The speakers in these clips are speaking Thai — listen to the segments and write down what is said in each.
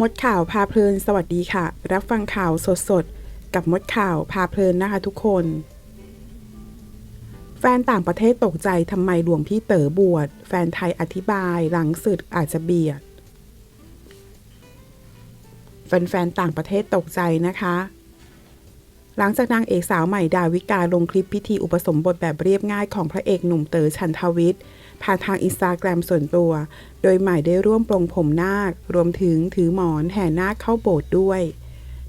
มดข่าวพาเพลินสวัสดีค่ะ รับฟังข่าวสดๆ กับมดข่าวพาเพลินนะคะทุกคน แฟนต่างประเทศตกใจทำไมหลวงพี่เต๋อบวช แฟนไทยอธิบายหลังสึกอาจจะเบียด แฟนๆต่างประเทศตกใจนะคะ หลังจากนางเอกสาวใหม่ดาวิกาลงคลิปพิธีอุปสมบทแบบเรียบง่ายของพระเอกหนุ่มเต๋อชันทวิทย์ผ่านทางอินสตาแกรมส่วนตัว โดยใหม่ได้ร่วมปลงผมนาค รวมถึงถือหมอนแห่นาคเข้าโบสถ์ด้วย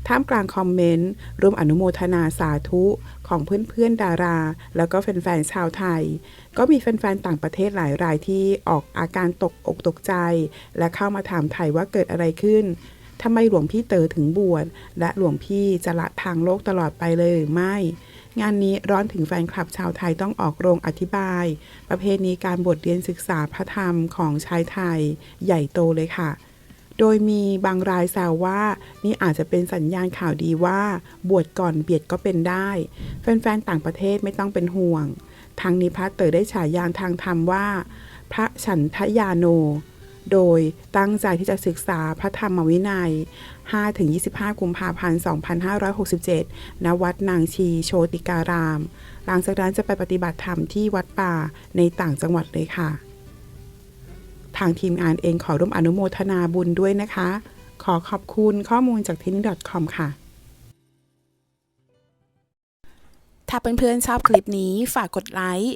ท่ามกลางคอมเมนต์ร่วมอนุโมทนาสาธุของเพื่อนๆดารา แล้วก็แฟนๆชาวไทย ก็มีแฟนๆต่างประเทศหลายรายที่ออกอาการตกอกตกใจ และเข้ามาถามไทยว่าเกิดอะไรขึ้น ทำไมหลวงพี่เต๋อถึงบวชและหลวงพี่จะละทางโลกตลอดไปเลยหรือไม่ งานนี้ร้อนถึงแฟนคลับชาวไทยต้องออกโรงอธิบาย ประเพณีการบวชเรียนศึกษาพระธรรมของชายไทย ใหญ่โตเลยค่ะโดยมีบางรายแซวว่านี่อาจจะเป็นสัญญาณข่าวดีว่า บวชก่อนเบียดก็เป็นได้ แฟนๆ ต่างประเทศไม่ต้องเป็นห่วง ทางนี้พระเต๋อได้ฉายาทางธรรมว่า พระฉันทยาโน โดยตั้งใจที่จะศึกษาพระธรรมวินัย 5-25 กุมภาพันธ์ 2567 ณ วัดนางชีโชติการาม หลังจากนั้นจะไปปฏิบัติธรรมที่วัดป่าในต่างจังหวัดเลยค่ะ ทางทีมงานเองขอร่วมอนุโมทนาบุญด้วยนะคะ ขอขอบคุณข้อมูลจากทีนี่ .com ค่ะถ้าเพื่อนๆชอบคลิปนี้ฝากกดไลค์